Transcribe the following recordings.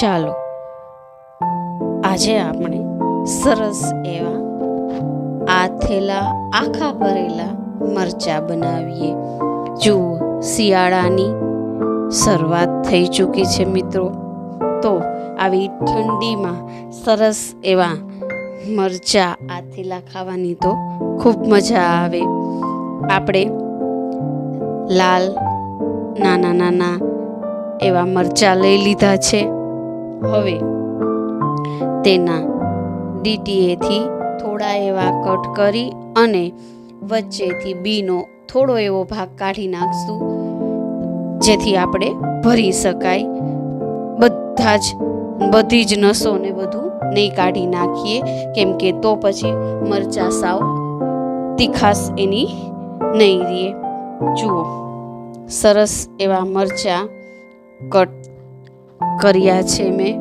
ચાલો. આજે આપણે સરસ એવા આ થેલા આખા ભરેલા મરચા બનાવીએ. જુઓ, શિયાળાની શરૂઆત થઈ ચૂકી છે મિત્રો. તો આવી ઠંડીમાં સરસ એવા મરચા આ થેલા ખાવાની તો ખૂબ મજા આવે. આપણે લાલ, નાના નાના એવા મરચાં લઈ લીધા છે. હવે તેના ડીટીએથી થોડા એવા કટ કરી અને વચ્ચેથી બીનો થોડો એવો ભાગ કાઢી નાખશું, જેથી આપણે ભરી શકાય. બધા જ, બધી જ નસોને બધું નહીં કાઢી નાખીએ, કેમ કે તો પછી મરચા સાવ તીખાસ એની નહીં રહે. જુઓ, સરસ એવા મરચા કટ કર્યા છે મેં.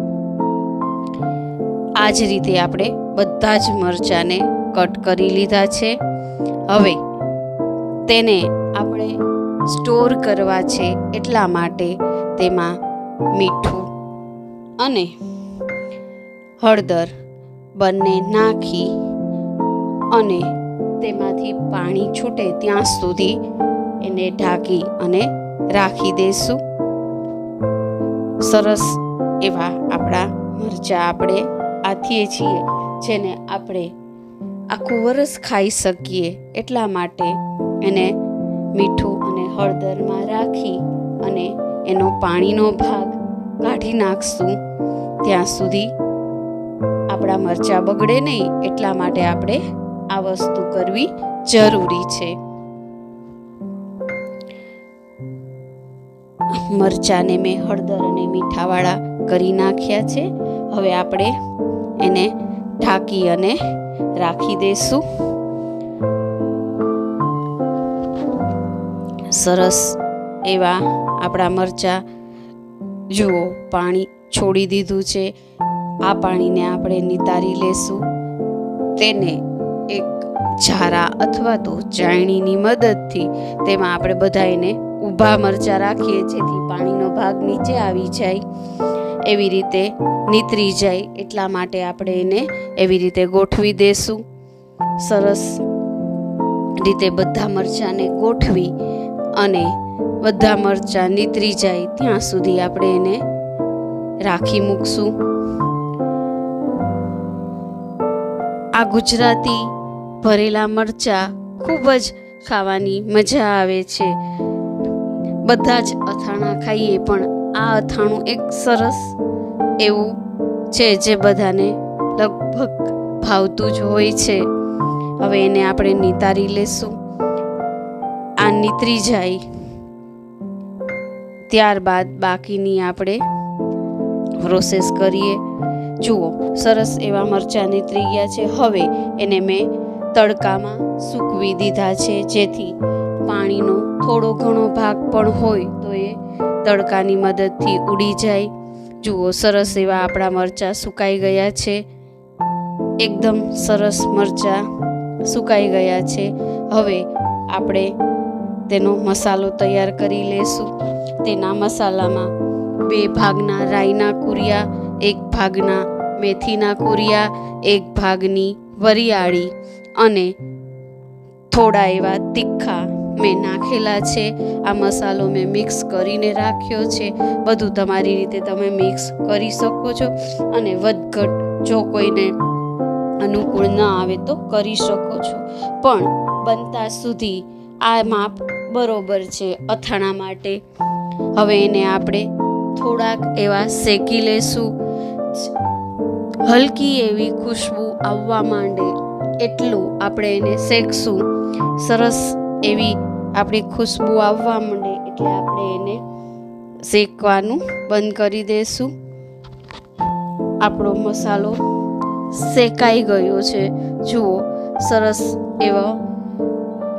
આ જ રીતે આપણે બધા જ મરચાને કટ કરી લીધા છે. હવે તેને આપણે સ્ટોર કરવા છે એટલા માટે તેમાં મીઠું અને હળદર બંને નાખી અને તેમાંથી પાણી છૂટે ત્યાં સુધી એને ઢાંકી અને રાખી દઈશું સરસ એવા આપણા મરચાં આપણે આથીએ છીએ, જેને આપણે આખું વરસ ખાઈ શકીએ એટલા માટે એને મીઠું અને હળદરમાં રાખી અને એનો પાણીનો ભાગ કાઢી નાખશું. ત્યાં સુધી આપણા મરચાં બગડે નહીં એટલા માટે આપણે આ વસ્તુ કરવી જરૂરી છે. મરચાંને મેં હળદર અને મીઠાવાળા કરી નાખ્યા છે. હવે આપણે એને ઢાંકી અને રાખી દઈશું સરસ એવા આપણા મરચાં. જુઓ, પાણી છોડી દીધું છે. આ પાણીને આપણે નિતારી લેશું. તેને એક ઝારા અથવા તો ચાયણીની મદદથી તેમાં આપણે બધા એને ઊભા મરચાં રાખીએ જેથી પાણીનો ભાગ નીચે આવી જાય, એવી રીતે નીતરી જાય. એટલા માટે આપણે એને એવી રીતે ગોઠવી દેશું. સરસ રીતે બધા મરચાંને ગોઠવી અને બધા મરચાં નીતરી જાય. ત્યાં સુધી આપણે એને રાખી મૂકશું. આ ગુજરાતી ભરેલા મરચાં ખૂબ જ ખાવાની મજા આવે છે. બધા જ અથાણા ખાઈએ, પણ આ અથાણું એક સરસ એવું છે જે બધાને લગભગ ભાવતું જ હોય છે. હવે એને આપણે નિતારી લેશું. આ નીતરી જાય. ત્યારબાદ બાકીની આપણે પ્રોસેસ કરીએ. જુઓ, સરસ એવા મરચાં નીતરી ગયા છે. હવે એને મેં તડકામાં સૂકવી દીધા છે, જેથી પાણીનો થોડો ઘણો ભાગ પણ હોય તો એ તડકાની મદદથી ઉડી જાય. જુઓ, સરસ એવા આપણા મરચાં સુકાઈ ગયા છે. એકદમ સરસ મરચાં સુકાઈ ગયા છે. હવે આપણે તેનો મસાલો તૈયાર કરી લેશું. તેના મસાલામાં બે ભાગના રાઈના કુરિયા, એક ભાગના મેથીના કુરિયા, એક ભાગની વરિયાળી અને થોડા એવા તીખા મેં નાખેલા છે, આ મસાલો મેં મિક્સ કરીને રાખ્યો છે, બધું તમારી રીતે તમે મિક્સ કરી શકો છો અને વધઘટ જો કોઈને અનુકૂળ ન આવે તો કરી શકો છો. પણ બનતા સુધી આ માપ બરોબર છે અથાણા માટે. હવે એને આપણે થોડાક એવા શેકી લેશું. હલકી એવી ખુશ્બુ આવવા માંડે એટલું આપણે એને શેકશું. સરસ એવી આપણી ખુશ્બુ આવવા માંડે એટલે આપણે એને શેકવાનું બંધ કરી દઈશું આપણો મસાલો શેકાઈ ગયો છે. જુઓ, સરસ એવો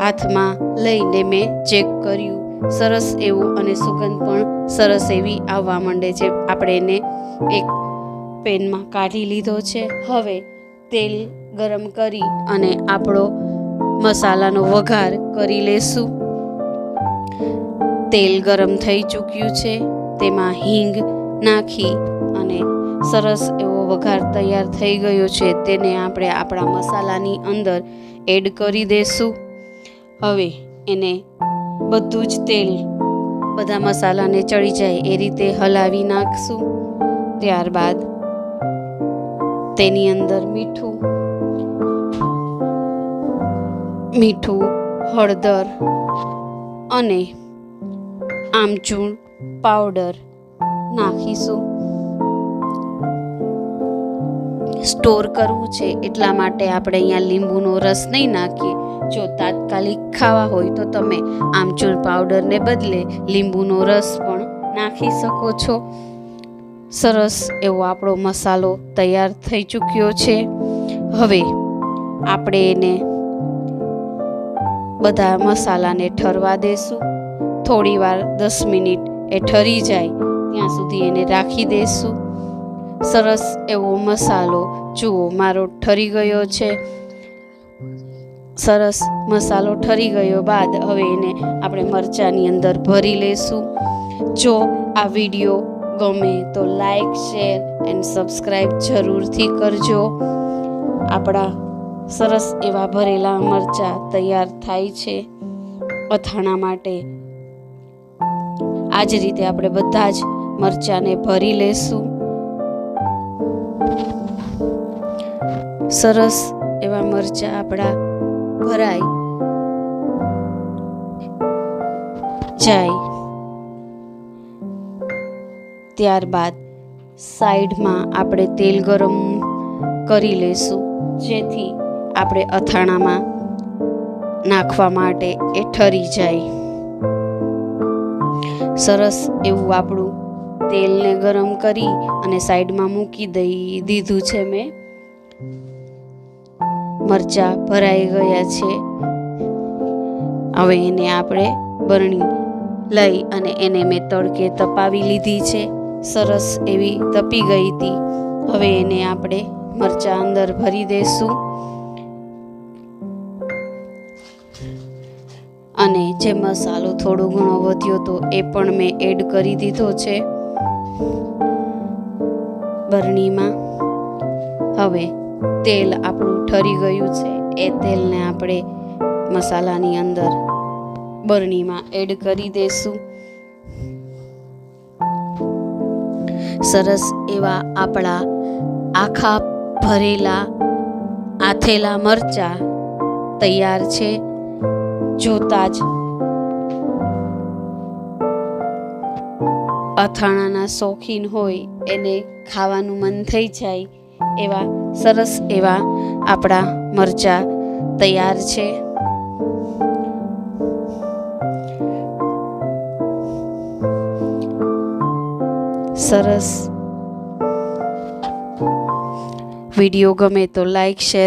હાથમાં લઈને મેં ચેક કર્યું. સરસ એવું અને સુગંધ પણ સરસ એવી આવવા માંડે છે. આપણે એને એક પેનમાં કાઢી લીધો છે. હવે તેલ ગરમ કરી અને આપણો મસાલાનો વઘાર કરી લેશું. તેલ ગરમ થઈ ચૂક્યું છે. તેમાં હિંગ નાખી અને સરસ એવો વઘાર તૈયાર થઈ ગયો છે. તેને આપણે આપણા મસાલાની અંદર એડ કરી દઈશું હવે એને બધું જ તેલ બધા મસાલાને ચડી જાય એ રીતે હલાવી નાખશું. ત્યારબાદ તેની અંદર મીઠું મીઠું, હળદર અને આમચૂર, પાવડર નાખીશું. સ્ટોર કરવું છે એટલા માટે આપણે અહીંયા લીંબુનો રસ નહીં નાખીએ. જો તાત્કાલિક ખાવા હોય તો તમે આમચૂર પાવડરને બદલે લીંબુનો રસ પણ નાખી શકો છો. સરસ એવો આપણો મસાલો તૈયાર થઈ ચૂક્યો છે. હવે આપણે એને બધા મસાલાને ઠરવા દેશું. થોડી વાર દસ મિનિટ એ ઠરી જાય, ત્યાં સુધી એને રાખી દઈશું સરસ એવો મસાલો, જુઓ, મારો ઠરી ગયો છે. સરસ મસાલો ઠરી ગયો બાદ હવે એને આપણે મરચાંની અંદર ભરી લઈશું જો આ વીડિયો ગમે તો લાઈક, શેર એન્ડ સબસ્ક્રાઈબ જરૂરથી કરજો. આપણા સરસ એવા ભરેલા મરચાં તૈયાર થાય છે. અથાણા માટે આ જ રીતે આપણે બધા જ મરચાંને ભરી લેશું. સરસ એવા મરચાં આપણા ભરાય. જાય. ત્યારબાદ સાઈડમાં આપણે તેલ ગરમ કરી લઈશું જેથી આપણે અથાણામાં નાખવા માટે એ ઠરી જાય. સરસ એવું આપણું તેલને ગરમ કરી અને સાઈડમાં મૂકી દઈ દીધું છે મેં. મરચાં ભરાઈ ગયા છે. હવે એને આપણે બરણી લઈ અને એને મેં તડકે તપાવી લીધી છે. સરસ એવી તપી ગઈ હતી. હવે એને આપણે મરચાં અંદર ભરી દઈશું અને જે મસાલો થોડો ઘણો વધ્યો તો એ પણ મેં એડ કરી દીધો છે બરણીમાં. હવે તેલ આપણું ઠરી ગયું છે. એ તેલને આપણે મસાલાની અંદર બરણીમાં એડ કરી દઈશું સરસ એવા આપણા આખા ભરેલા, આથેલા મરચા તૈયાર છે. જોતા જ અથાણાના શોખીન હોય, એને ખાવાનું મન થઈ જાય એવા સરસ એવા આપણા મરચા તૈયાર છે. સરસ. વીડિયો ગમે તો લાઈક, શેર